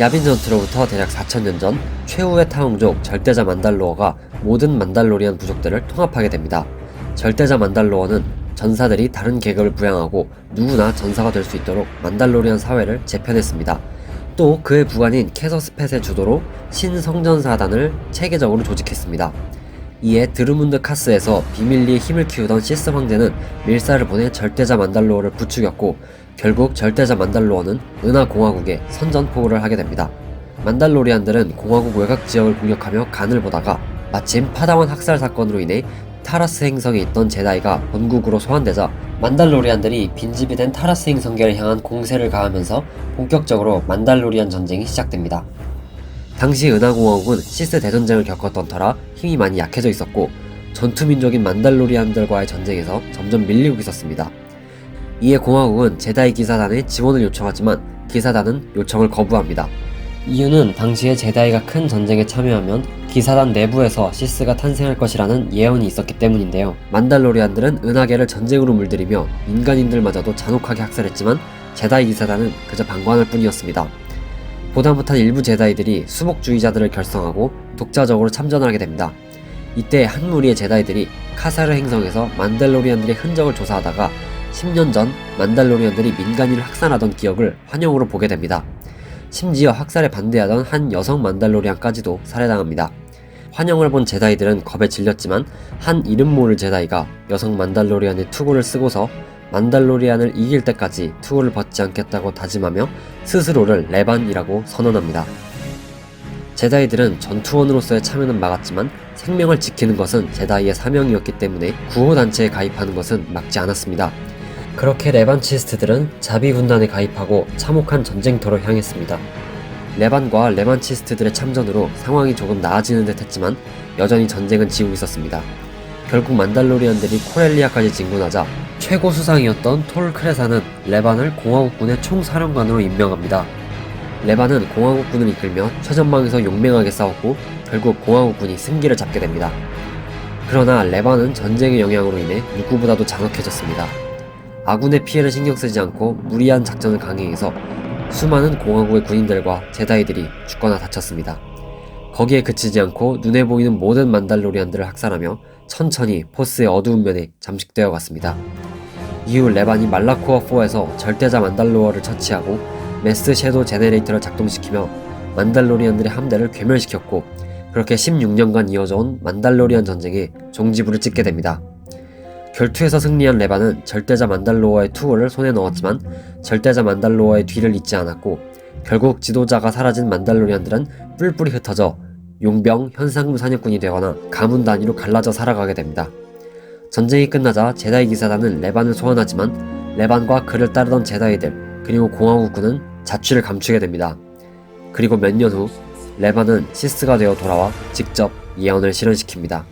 야빈 전투로부터 대략 4천년 전 최후의 타왕족 절대자 만달로어가 모든 만달로리안 부족들을 통합하게 됩니다. 절대자 만달로어는 전사들이 다른 계급을 부양하고 누구나 전사가 될 수 있도록 만달로리안 사회를 재편했습니다. 또 그의 부관인 캐서스펫의 주도로 신성전사단을 체계적으로 조직했습니다. 이에 드르문드 카스에서 비밀리에 힘을 키우던 시스 황제는 밀사를 보내 절대자 만달로어를 부추겼고 결국 절대자 만달로어는 은하 공화국에 선전포고를 하게 됩니다. 만달로리안들은 공화국 외곽 지역을 공격하며 간을 보다가 마침 파다원 학살 사건으로 인해 타라스 행성에 있던 제다이가 본국으로 소환되자 만달로리안들이 빈집이 된 타라스 행성계를 향한 공세를 가하면서 본격적으로 만달로리안 전쟁이 시작됩니다. 당시 은하공화국은 시스 대전쟁을 겪었던 터라 힘이 많이 약해져 있었고 전투민족인 만달로리안들과의 전쟁에서 점점 밀리고 있었습니다. 이에 공화국은 제다이 기사단의 지원을 요청하지만 기사단은 요청을 거부합니다. 이유는 당시에 제다이가 큰 전쟁에 참여하면 기사단 내부에서 시스가 탄생할 것이라는 예언이 있었기 때문인데요. 만달로리안들은 은하계를 전쟁으로 물들이며 민간인들마저도 잔혹하게 학살했지만 제다이 기사단은 그저 방관할 뿐이었습니다. 보다 못한 일부 제다이들이 수복주의자들을 결성하고 독자적으로 참전하게 됩니다. 이때 한 무리의 제다이들이 카사르 행성에서 만달로리안들의 흔적을 조사하다가 10년 전 만달로리안들이 민간인을 학살하던 기억을 환영으로 보게 됩니다. 심지어 학살에 반대하던 한 여성 만달로리안까지도 살해당합니다. 환영을 본 제다이들은 겁에 질렸지만 한 이름 모를 제다이가 여성 만달로리안의 투구를 쓰고서 만달로리안을 이길 때까지 투구를 벗지 않겠다고 다짐하며 스스로를 레반이라고 선언합니다. 제다이들은 전투원으로서의 참여는 막았지만 생명을 지키는 것은 제다이의 사명이었기 때문에 구호단체에 가입하는 것은 막지 않았습니다. 그렇게 레반치스트들은 자비 군단에 가입하고 참혹한 전쟁터로 향했습니다. 레반과 레반치스트들의 참전으로 상황이 조금 나아지는 듯 했지만 여전히 전쟁은 지고 있었습니다. 결국 만달로리안들이 코렐리아까지 진군하자 최고 수상이었던 톨 크레사는 레반을 공화국군의 총사령관으로 임명합니다. 레반은 공화국군을 이끌며 최전방에서 용맹하게 싸웠고 결국 공화국군이 승기를 잡게 됩니다. 그러나 레반은 전쟁의 영향으로 인해 누구보다도 잔혹해졌습니다. 아군의 피해를 신경 쓰지 않고 무리한 작전을 강행해서 수많은 공화국의 군인들과 제다이들이 죽거나 다쳤습니다. 거기에 그치지 않고 눈에 보이는 모든 만달로리안들을 학살하며 천천히 포스의 어두운 면에 잠식되어 갔습니다. 이후 레반이 말라코어 4에서 절대자 만달로어를 처치하고 메스 섀도우 제네레이터를 작동시키며 만달로리안들의 함대를 괴멸시켰고 그렇게 16년간 이어져온 만달로리안 전쟁에 종지부를 찍게 됩니다. 결투에서 승리한 레반은 절대자 만달로어의 투어를 손에 넣었지만 절대자 만달로어의 뒤를 잇지 않았고 결국 지도자가 사라진 만달로리안들은 뿔뿔이 흩어져 용병, 현상금 사냥꾼이 되거나 가문 단위로 갈라져 살아가게 됩니다. 전쟁이 끝나자 제다이 기사단은 레반을 소환하지만 레반과 그를 따르던 제다이들 그리고 공화국군은 자취를 감추게 됩니다. 그리고 몇 년 후 레반은 시스가 되어 돌아와 직접 예언을 실현시킵니다.